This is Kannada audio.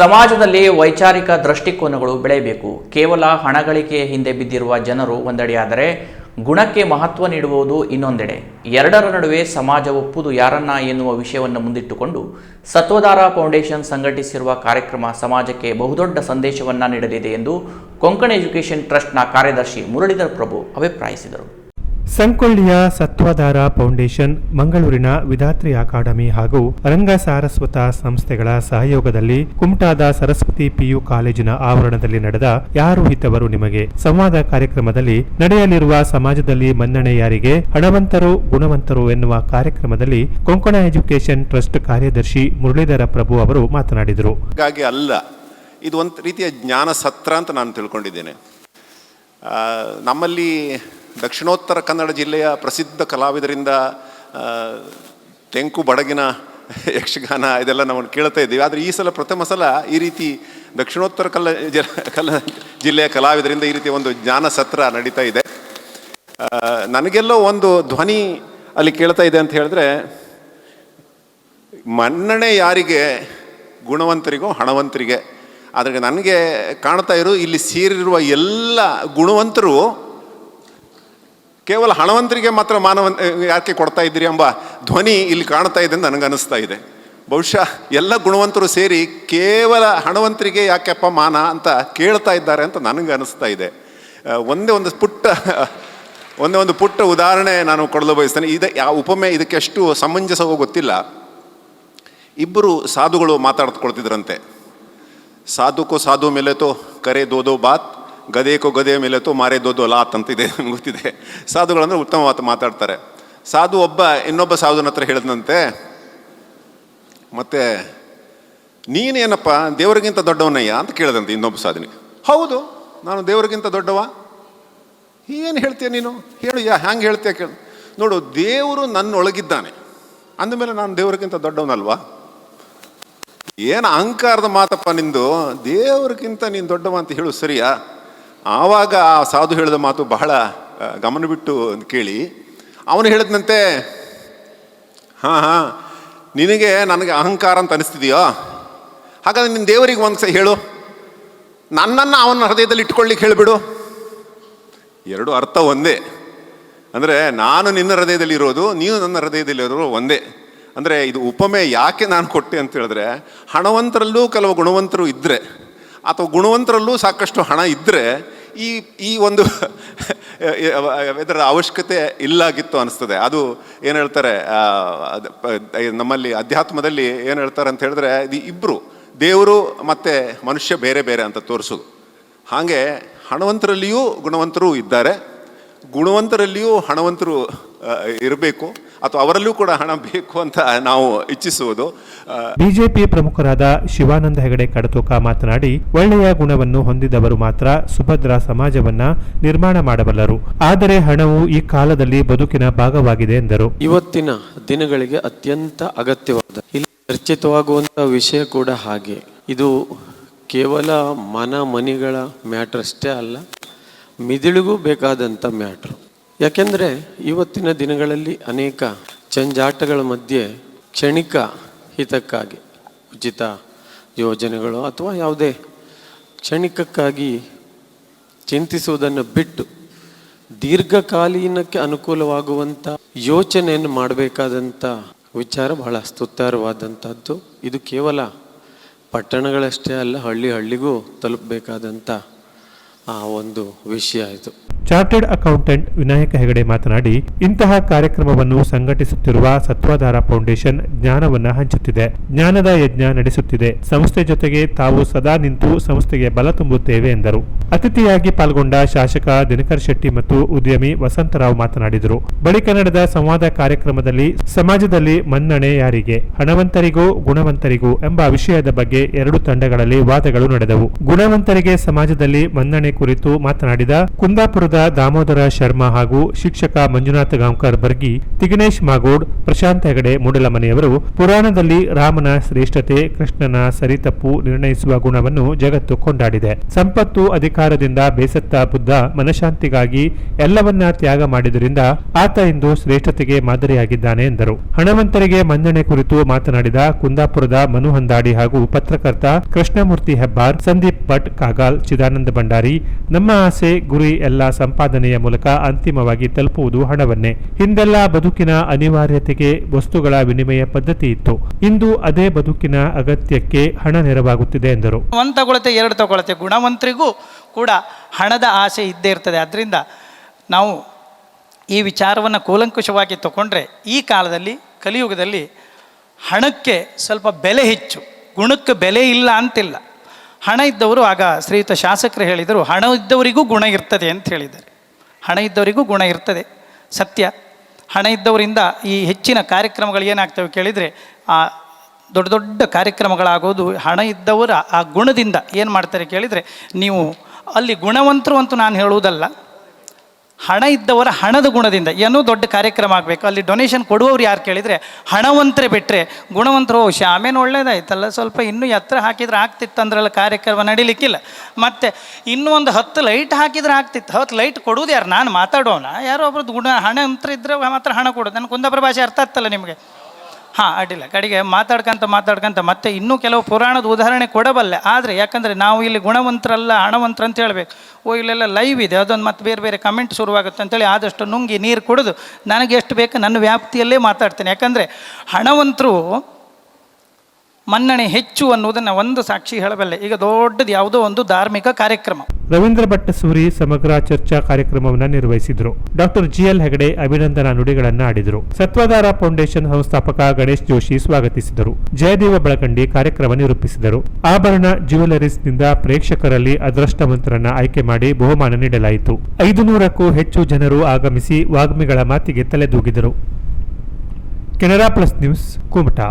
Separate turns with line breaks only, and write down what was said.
ಸಮಾಜದಲ್ಲಿ ವೈಚಾರಿಕ ದೃಷ್ಟಿಕೋನಗಳು ಬೆಳೆಯಬೇಕು. ಕೇವಲ ಹಣಗಳಿಕೆ ಹಿಂದೆ ಬಿದ್ದಿರುವ ಜನರು ಒಂದೆಡೆಯಾದರೆ ಗುಣಕ್ಕೆ ಮಹತ್ವ ನೀಡುವುದು ಇನ್ನೊಂದೆಡೆ. ಎರಡರ ನಡುವೆ ಸಮಾಜ ಒಪ್ಪುದು ಯಾರನ್ನ ಎನ್ನುವ ವಿಷಯವನ್ನು ಮುಂದಿಟ್ಟುಕೊಂಡು ಸತ್ವಧಾರ ಫೌಂಡೇಶನ್ ಸಂಘಟಿಸಿರುವ ಕಾರ್ಯಕ್ರಮ ಸಮಾಜಕ್ಕೆ ಬಹುದೊಡ್ಡ ಸಂದೇಶವನ್ನು ನೀಡಲಿದೆ ಎಂದು ಕೊಂಕಣ ಎಜುಕೇಷನ್ ಟ್ರಸ್ಟ್ನ ಕಾರ್ಯದರ್ಶಿ ಮುರಳೀಧರ್ ಪ್ರಭು ಅಭಿಪ್ರಾಯಿಸಿದರು.
ಸಂಕೊಳ್ಳಿಯ ಸತ್ವಧಾರ ಫೌಂಡೇಶನ್ ಮಂಗಳೂರಿನ ವಿಧಾತ್ರಿ ಅಕಾಡೆಮಿ ಹಾಗೂ ರಂಗ ಸಾರಸ್ವತ ಸಂಸ್ಥೆಗಳ ಸಹಯೋಗದಲ್ಲಿ ಕುಮಟಾದ ಸರಸ್ವತಿ ಪಿಯು ಕಾಲೇಜಿನ ಆವರಣದಲ್ಲಿ ನಡೆದ ಯಾರು ಹಿತವರು ನಿಮಗೆ ಸಂವಾದ ಕಾರ್ಯಕ್ರಮದಲ್ಲಿ ನಡೆಯಲಿರುವ ಸಮಾಜದಲ್ಲಿ ಮನ್ನಣೆ ಯಾರಿಗೆ, ಹಣವಂತರು ಗುಣವಂತರು ಎನ್ನುವ ಕಾರ್ಯಕ್ರಮದಲ್ಲಿ ಕೊಂಕಣ ಎಜುಕೇಷನ್ ಟ್ರಸ್ಟ್ ಕಾರ್ಯದರ್ಶಿ ಮುರಳೀಧರ ಪ್ರಭು ಅವರು ಮಾತನಾಡಿದರು.
ಹಾಗಾಗಿ ಅಲ್ಲ, ಇದು ಒಂದು ರೀತಿಯ ಜ್ಞಾನ ಸತ್ರ ಅಂತ ನಾನು ತಿಳ್ಕೊಂಡಿದ್ದೇನೆ. ನಮ್ಮಲ್ಲಿ ದಕ್ಷಿಣೋತ್ತರ ಕನ್ನಡ ಜಿಲ್ಲೆಯ ಪ್ರಸಿದ್ಧ ಕಲಾವಿದರಿಂದ ತೆಂಕು ಬಡಗಿನ ಯಕ್ಷಗಾನ ಇದೆಲ್ಲ ನಾವು ಕೇಳ್ತಾ ಇದ್ದೀವಿ. ಆದರೆ ಈ ಸಲ ಪ್ರಥಮ ಸಲ ಈ ರೀತಿ ದಕ್ಷಿಣೋತ್ತರ ಕಲ್ಲ, ಜ ಜಿಲ್ಲೆಯ ಕಲಾವಿದರಿಂದ ಈ ರೀತಿ ಒಂದು ಜ್ಞಾನ ಸತ್ರ ನಡೀತಾ ಇದೆ. ನನಗೆಲ್ಲೋ ಒಂದು ಧ್ವನಿ ಅಲ್ಲಿ ಕೇಳ್ತಾ ಇದೆ ಅಂತ ಹೇಳಿದ್ರೆ, ಮನ್ನಣೆ ಯಾರಿಗೆ, ಗುಣವಂತರಿಗೋ ಹಣವಂತರಿಗೆ. ಆದರೆ ನನಗೆ ಕಾಣ್ತಾ ಇರೋ, ಇಲ್ಲಿ ಸೇರಿರುವ ಎಲ್ಲ ಗುಣವಂತರು ಕೇವಲ ಹಣವಂತರಿಗೆ ಮಾತ್ರ ಮಾನವ ಯಾಕೆ ಕೊಡ್ತಾ ಇದ್ದೀರಿ ಎಂಬ ಧ್ವನಿ ಇಲ್ಲಿ ಕಾಣ್ತಾ ಇದೆ ಅಂತ ನನಗೆ ಅನಿಸ್ತಾ ಇದೆ. ಬಹುಶಃ ಎಲ್ಲ ಗುಣವಂತರು ಸೇರಿ ಕೇವಲ ಹಣವಂತರಿಗೆ ಯಾಕೆಪ್ಪ ಮಾನ ಅಂತ ಕೇಳ್ತಾ ಇದ್ದಾರೆ ಅಂತ ನನಗೆ ಅನಿಸ್ತಾ ಇದೆ ಒಂದೇ ಒಂದು ಪುಟ್ಟ, ಒಂದೇ ಒಂದು ಪುಟ್ಟ ಉದಾಹರಣೆ ನಾನು ಕೊಡಲು ಬಯಸ್ತೇನೆ. ಇದು ಯಾವ ಉಪಮೆ ಇದಕ್ಕೆ ಎಷ್ಟು ಸಮಂಜಸವೋ ಗೊತ್ತಿಲ್ಲ. ಇಬ್ಬರು ಸಾಧುಗಳು ಮಾತಾಡ್ಕೊಳ್ತಿದ್ರಂತೆ. ಸಾಧುಕೋ ಸಾಧು ಮೇಲೆ ತೋ ಕರೆ ದೋದೋ ಬಾತ್. ಗದೆಕೋ ಗದೆಯ ಮೇಲೆ ತೋ ಮಾರೆ ಲಾತ್ ಅಂತ ಇದೆ ಗೊತ್ತಿದೆ. ಸಾಧುಗಳಂದ್ರೆ ಉತ್ತಮ ಮಾತು ಮಾತಾಡ್ತಾರೆ. ಸಾಧು ಒಬ್ಬ ಇನ್ನೊಬ್ಬ ಸಾಧುನ ಹತ್ರ ಹೇಳಿದಂತೆ ಮತ್ತೆ ನೀನೇನಪ್ಪ ದೇವರಿಗಿಂತ ದೊಡ್ಡವನಯ್ಯ ಅಂತ ಕೇಳಿದಂತೆ ಇನ್ನೊಬ್ಬ ಸಾಧನೆ. ಹೌದು, ನಾನು ದೇವರಿಗಿಂತ ದೊಡ್ಡವ? ಏನು ಹೇಳ್ತೀಯ ನೀನು? ಹೇಳು, ಯಾ, ಹ್ಯಾಂಗೆ ಹೇಳ್ತೀಯ ಕೇಳು. ನೋಡು, ದೇವರು ನನ್ನೊಳಗಿದ್ದಾನೆ. ಅಂದಮೇಲೆ ನಾನು ದೇವರಿಗಿಂತ ದೊಡ್ಡವನಲ್ವಾ? ಏನು ಅಹಂಕಾರದ ಮಾತಪ್ಪ ನಿಂದು? ದೇವರಿಗಿಂತ ನೀನು ದೊಡ್ಡವ ಅಂತ ಹೇಳು ಸರಿಯಾ? ಆವಾಗ ಆ ಸಾಧು ಹೇಳಿದ ಮಾತು ಬಹಳ ಗಮನ ಬಿಟ್ಟು ಕೇಳಿ. ಅವನು ಹೇಳಿದಂತೆ ಹಾಂ ಹಾಂ, ನಿನಗೆ ನನಗೆ ಅಹಂಕಾರ ಅಂತ ಅನಿಸ್ತಿದೆಯೋ? ಹಾಗಾದ್ರೆ ನಿನ್ನ ದೇವರಿಗೆ ಒಂದು ಸಹ ಹೇಳು. ನನ್ನನ್ನು ಅವನ ಹೃದಯದಲ್ಲಿ ಇಟ್ಕೊಳ್ಳಿಕ್ಕೆ ಹೇಳಿಬಿಡು. ಎರಡು ಅರ್ಥ ಒಂದೇ. ಅಂದರೆ ನಾನು ನಿನ್ನ ಹೃದಯದಲ್ಲಿ ಇರೋದು, ನೀನು ನನ್ನ ಹೃದಯದಲ್ಲಿ ಇರೋದು ಒಂದೇ. ಅಂದರೆ ಇದು ಉಪಮೆ ಯಾಕೆ ನಾನು ಕೊಟ್ಟೆ ಅಂತ ಹೇಳಿದ್ರೆ, ಹಣವಂತರಲ್ಲೂ ಕೆಲವು ಗುಣವಂತರು ಇದ್ದರೆ ಅಥವಾ ಗುಣವಂತರಲ್ಲೂ ಸಾಕಷ್ಟು ಹಣ ಇದ್ದರೆ ಈ ಈ ಒಂದು ಇದರ ಅವಶ್ಯಕತೆ ಇಲ್ಲಾಗಿತ್ತು ಅನಿಸ್ತದೆ. ಅದು ಏನು ಹೇಳ್ತಾರೆ ನಮ್ಮಲ್ಲಿ ಅಧ್ಯಾತ್ಮದಲ್ಲಿ ಏನು ಹೇಳ್ತಾರೆ ಅಂತ ಹೇಳಿದ್ರೆ, ಇದು ಇಬ್ಬರು ದೇವರು ಮತ್ತು ಮನುಷ್ಯ ಬೇರೆ ಬೇರೆ ಅಂತ ತೋರಿಸೋದು. ಹಾಗೆ ಹಣವಂತರಲ್ಲಿಯೂ ಗುಣವಂತರು ಇದ್ದಾರೆ. ಗುಣವಂತರಲ್ಲಿಯೂ ಹಣವಂತರು ಇರಬೇಕು. ಅಥವಾ ಅವರಲ್ಲೂ ಕೂಡ ಹಣ ಬೇಕು ಅಂತ ನಾವು ಇಚ್ಛಿಸುವುದು.
ಬಿಜೆಪಿ ಪ್ರಮುಖರಾದ ಶಿವಾನಂದ ಹೆಗಡೆ ಕಡತೂಕ ಮಾತನಾಡಿ ಒಳ್ಳೆಯ ಗುಣವನ್ನು ಹೊಂದಿದವರು ಮಾತ್ರ ಸುಭದ್ರ ಸಮಾಜವನ್ನ ನಿರ್ಮಾಣ ಮಾಡಬಲ್ಲರು. ಆದರೆ ಹಣವು ಈ ಕಾಲದಲ್ಲಿ ಬದುಕಿನ ಭಾಗವಾಗಿದೆ ಎಂದರು.
ಇವತ್ತಿನ ದಿನಗಳಿಗೆ ಅತ್ಯಂತ ಅಗತ್ಯವಾದ ಇಲ್ಲಿ ಚರ್ಚಿತವಾಗುವಂಥ ವಿಷಯ ಕೂಡ ಹಾಗೆ. ಇದು ಕೇವಲ ಮನ ಮನಿಗಳ ಮ್ಯಾಟ್ರ್ ಅಷ್ಟೇ ಅಲ್ಲ ಮಿದುಳಿಗೂ ಬೇಕಾದಂಥ ಮ್ಯಾಟ್ರು. ಯಾಕೆಂದರೆ ಇವತ್ತಿನ ದಿನಗಳಲ್ಲಿ ಅನೇಕ ಚಂಜಾಟಗಳ ಮಧ್ಯೆ ಕ್ಷಣಿಕ ಹಿತಕ್ಕಾಗಿ ಉಚಿತ ಯೋಜನೆಗಳು ಅಥವಾ ಯಾವುದೇ ಕ್ಷಣಿಕಕ್ಕಾಗಿ ಚಿಂತಿಸುವುದನ್ನು ಬಿಟ್ಟು ದೀರ್ಘಕಾಲೀನಕ್ಕೆ ಅನುಕೂಲವಾಗುವಂಥ ಯೋಚನೆಯನ್ನು ಮಾಡಬೇಕಾದಂಥ ವಿಚಾರ ಬಹಳ ಸ್ತುತ್ತಾರವಾದಂಥದ್ದು ಇದು ಕೇವಲ ಪಟ್ಟಣಗಳಷ್ಟೇ ಅಲ್ಲ, ಹಳ್ಳಿ ಹಳ್ಳಿಗೂ ತಲುಪಬೇಕಾದಂಥ ಆ ಒಂದು ವಿಷಯ ಇದು.
ಚಾರ್ಟರ್ಡ್ ಅಕೌಂಟೆಂಟ್ ವಿನಾಯಕ ಹೆಗಡೆ ಮಾತನಾಡಿ, ಇಂತಹ ಕಾರ್ಯಕ್ರಮವನ್ನು ಸಂಘಟಿಸುತ್ತಿರುವ ಸತ್ವಾಧಾರ ಫೌಂಡೇಶನ್ ಜ್ಞಾನವನ್ನ ಹಂಚುತ್ತಿದೆ. ಜ್ಞಾನದ ಯಜ್ಞ ನಡೆಸುತ್ತಿದೆ. ಸಂಸ್ಥೆ ಜೊತೆಗೆ ತಾವು ಸದಾ ನಿಂತು ಸಂಸ್ಥೆಗೆ ಬಲ ತುಂಬುತ್ತೇವೆ, ಎಂದರು. ಅತಿಥಿಯಾಗಿ ಪಾಲ್ಗೊಂಡ ಶಾಸಕ ದಿನಕರ್ ಶೆಟ್ಟಿ ಮತ್ತು ಉದ್ಯಮಿ ವಸಂತರಾವ್ ಮಾತನಾಡಿದರು. ಬಳಿಕ ನಡೆದ ಸಂವಾದ ಕಾರ್ಯಕ್ರಮದಲ್ಲಿ ಸಮಾಜದಲ್ಲಿ ಮನ್ನಣೆ ಯಾರಿಗೆ? ಹಣವಂತರಿಗೂ, ಗುಣವಂತರಿಗೂ ಎಂಬ ವಿಷಯದ ಬಗ್ಗೆ ಎರಡು ತಂಡಗಳಲ್ಲಿ ವಾದಗಳು ನಡೆದವು. ಗುಣವಂತರಿಗೆ ಸಮಾಜದಲ್ಲಿ ಮನ್ನಣೆ ಕುರಿತು ಮಾತನಾಡಿದ ಕುಂದಾಪುರದ ದಾಮೋದರ ಶರ್ಮಾ ಹಾಗೂ ಶಿಕ್ಷಕ ಮಂಜುನಾಥ ಗಾಂವ್ಕರ್ ಬರ್ಗಿ, ತಿಗಣೇಶ್ ಮಾಗೋಡ್, ಪ್ರಶಾಂತ್ ಹೆಗಡೆ, ಮೂಡಲಮನೆಯವರು ಪುರಾಣದಲ್ಲಿ ರಾಮನ ಶ್ರೇಷ್ಠತೆ, ಕೃಷ್ಣನ ಸರಿತಪ್ಪು ನಿರ್ಣಯಿಸುವ ಗುಣವನ್ನು ಜಗತ್ತು ಕೊಂಡಾಡಿದೆ. ಸಂಪತ್ತು ಅಧಿಕಾರದಿಂದ ಬೇಸತ್ತ ಬುದ್ಧ ಮನಶಾಂತಿಗಾಗಿ ಎಲ್ಲವನ್ನ ತ್ಯಾಗ ಮಾಡಿದ್ದರಿಂದ ಆತ ಇಂದು ಶ್ರೇಷ್ಠತೆಗೆ ಮಾದರಿಯಾಗಿದ್ದಾನೆ ಎಂದರು. ಹಣವಂತರಿಗೆ ಮನ್ನಣೆ ಕುರಿತು ಮಾತನಾಡಿದ ಕುಂದಾಪುರದ ಮನು ಹಂದಾಡಿ ಹಾಗೂ ಪತ್ರಕರ್ತ ಕೃಷ್ಣಮೂರ್ತಿ ಹೆಬ್ಬಾರ್, ಸಂದೀಪ್ ಭಟ್, ಕಾಗಾಲ್, ಚಿದಾನಂದ ಭಂಡಾರಿ, ನಮ್ಮ ಆಸೆ, ಗುರಿ, ಎಲ್ಲ ಸಂಪಾದನೆಯ ಮೂಲಕ ಅಂತಿಮವಾಗಿ ತಲುಪುವುದು ಹಣವನ್ನೇ. ಹಿಂದೆಲ್ಲ ಬದುಕಿನ ಅನಿವಾರ್ಯತೆಗೆ ವಸ್ತುಗಳ ವಿನಿಮಯ ಪದ್ಧತಿ ಇತ್ತು. ಇಂದು ಅದೇ ಬದುಕಿನ ಅಗತ್ಯಕ್ಕೆ ಹಣ ನೆರವಾಗುತ್ತಿದೆ ಎಂದರು.
ಒಂದು ತಗೊಳತೆ ಎರಡು ತಗೊಳತೆ. ಗುಣವಂತರಿಗೂ ಕೂಡ ಹಣದ ಆಸೆ ಇದ್ದೇ ಇರ್ತದೆ. ಅದರಿಂದ ನಾವು ಈ ವಿಚಾರವನ್ನು ಕೂಲಂಕುಷವಾಗಿ ತಗೊಂಡ್ರೆ ಈ ಕಾಲದಲ್ಲಿ, ಕಲಿಯುಗದಲ್ಲಿ ಹಣಕ್ಕೆ ಸ್ವಲ್ಪ ಬೆಲೆ ಹೆಚ್ಚು. ಗುಣಕ್ಕೆ ಬೆಲೆ ಇಲ್ಲ ಅಂತಿಲ್ಲ. ಹಣ ಇದ್ದವರು ಆಗ ಶ್ರೀಯುತ ಶಾಸಕರು ಹೇಳಿದರು, ಹಣ ಇದ್ದವರಿಗೂ ಗುಣ ಇರ್ತದೆ ಅಂತ ಹೇಳಿದ್ದಾರೆ. ಹಣ ಇದ್ದವರಿಗೂ ಗುಣ ಇರ್ತದೆ, ಸತ್ಯ. ಹಣ ಇದ್ದವರಿಂದ ಈ ಹೆಚ್ಚಿನ ಕಾರ್ಯಕ್ರಮಗಳು ಏನಾಗ್ತವೆ ಕೇಳಿದರೆ, ಆ ದೊಡ್ಡ ದೊಡ್ಡ ಕಾರ್ಯಕ್ರಮಗಳಾಗೋದು, ಹಣ ಇದ್ದವರ ಆ ಗುಣದಿಂದ ಏನು ಮಾಡ್ತಾರೆ ಕೇಳಿದರೆ, ನೀವು ಅಲ್ಲಿ ಗುಣವಂತರು ಅಂತೂ ನಾನು ಹೇಳುವುದಲ್ಲ ಹಣ ಇದ್ದವರ ಹಣದ ಗುಣದಿಂದ ಏನೋ ದೊಡ್ಡ ಕಾರ್ಯಕ್ರಮ ಆಗಬೇಕು. ಅಲ್ಲಿ ಡೊನೇಷನ್ ಕೊಡುವವರು ಯಾರು ಕೇಳಿದರೆ, ಹಣವಂತರೆ ಬಿಟ್ಟರೆ ಗುಣವಂತರು ಶಾಮೇನು ಒಳ್ಳೇದಾಯ್ತಲ್ಲ, ಸ್ವಲ್ಪ ಇನ್ನೂ ಎತ್ತರ ಹಾಕಿದ್ರೆ ಆಗ್ತಿತ್ತು ಅಂದ್ರಲ್ಲ ಕಾರ್ಯಕ್ರಮ ನಡೀಲಿಕ್ಕಿಲ್ಲ. ಮತ್ತು ಇನ್ನೂ ಒಂದು ಹತ್ತು ಲೈಟ್ ಹಾಕಿದ್ರೆ ಆಗ್ತಿತ್ತು. ಹತ್ತು ಲೈಟ್ ಕೊಡುವುದು ಯಾರು? ನಾನು ಮಾತಾಡೋಣ ಯಾರೋ ಒಬ್ರದ್ದು ಗುಣ ಹಣ ಅಂತರ ಇದ್ದರೆ ಮಾತ್ರ ಹಣ ಕೊಡೋದು. ನನ್ನ ಕುಂದಾಪುರ ಭಾಷೆ ಅರ್ಥ ಆಗ್ತಲ್ಲ ನಿಮಗೆ. ಹಾಂ, ಅಡ್ಡಿಲ್ಲ. ಕಡೆಗೆ ಮಾತಾಡ್ಕಂತ ಮಾತಾಡ್ಕಂತ ಮತ್ತೆ ಇನ್ನೂ ಕೆಲವು ಪುರಾಣದ ಉದಾಹರಣೆ ಕೊಡಬಲ್ಲೆ. ಆದರೆ ಯಾಕಂದರೆ ನಾವು ಇಲ್ಲಿ ಗುಣವಂತರಲ್ಲ ಹಣವಂತರ ಅಂತ ಹೇಳಬೇಕು. ಓ, ಇಲ್ಲೆಲ್ಲ ಲೈವ್ ಇದೆ. ಅದೊಂದು ಮತ್ತೆ ಬೇರೆ ಬೇರೆ ಕಮೆಂಟ್ ಶುರುವಾಗುತ್ತೆ ಅಂತೇಳಿ ಆದಷ್ಟು ನುಂಗಿ ನೀರು ಕುಡಿದು, ನನಗೆ ಎಷ್ಟು ಬೇಕು ನನ್ನ ವ್ಯಾಪ್ತಿಯಲ್ಲೇ ಮಾತಾಡ್ತೇನೆ. ಯಾಕಂದರೆ ಹಣವಂತರು ಮನ್ನಣೆ ಹೆಚ್ಚು ಅನ್ನೋದನ್ನು ಒಂದು ಸಾಕ್ಷಿ ಹೇಳಬಲ್ಲೆ. ಈಗ ದೊಡ್ಡದು ಯಾವುದೋ ಒಂದು ಧಾರ್ಮಿಕ ಕಾರ್ಯಕ್ರಮ.
ರವೀಂದ್ರ ಭಟ್ ಸೂರಿ ಸಮಗ್ರ ಚರ್ಚಾ ಕಾರ್ಯಕ್ರಮವನ್ನು ನಿರ್ವಹಿಸಿದರು. ಡಾಕ್ಟರ್ ಜಿಎಲ್ ಹೆಗಡೆ ಅಭಿನಂದನಾ ನುಡಿಗಳನ್ನು ಆಡಿದರು. ಸತ್ವಾಧಾರ ಫೌಂಡೇಶನ್ ಸಂಸ್ಥಾಪಕ ಗಣೇಶ್ ಜೋಶಿ ಸ್ವಾಗತಿಸಿದರು. ಜಯದೇವ ಬಳಕಂಡಿ ಕಾರ್ಯಕ್ರಮ ನಿರೂಪಿಸಿದರು. ಆಭರಣ ಜ್ಯುವೆಲರೀಸ್ನಿಂದ ಪ್ರೇಕ್ಷಕರಲ್ಲಿ ಅದೃಷ್ಟವಂತರನ್ನ ಆಯ್ಕೆ ಮಾಡಿ ಬಹುಮಾನ ನೀಡಲಾಯಿತು. ಐದು ನೂರಕ್ಕೂ ಹೆಚ್ಚು ಜನರು ಆಗಮಿಸಿ ವಾಗ್ಮಿಗಳ ಮಾತಿಗೆ ತಲೆದೂಗಿದರು. Canara plus news, Kumta.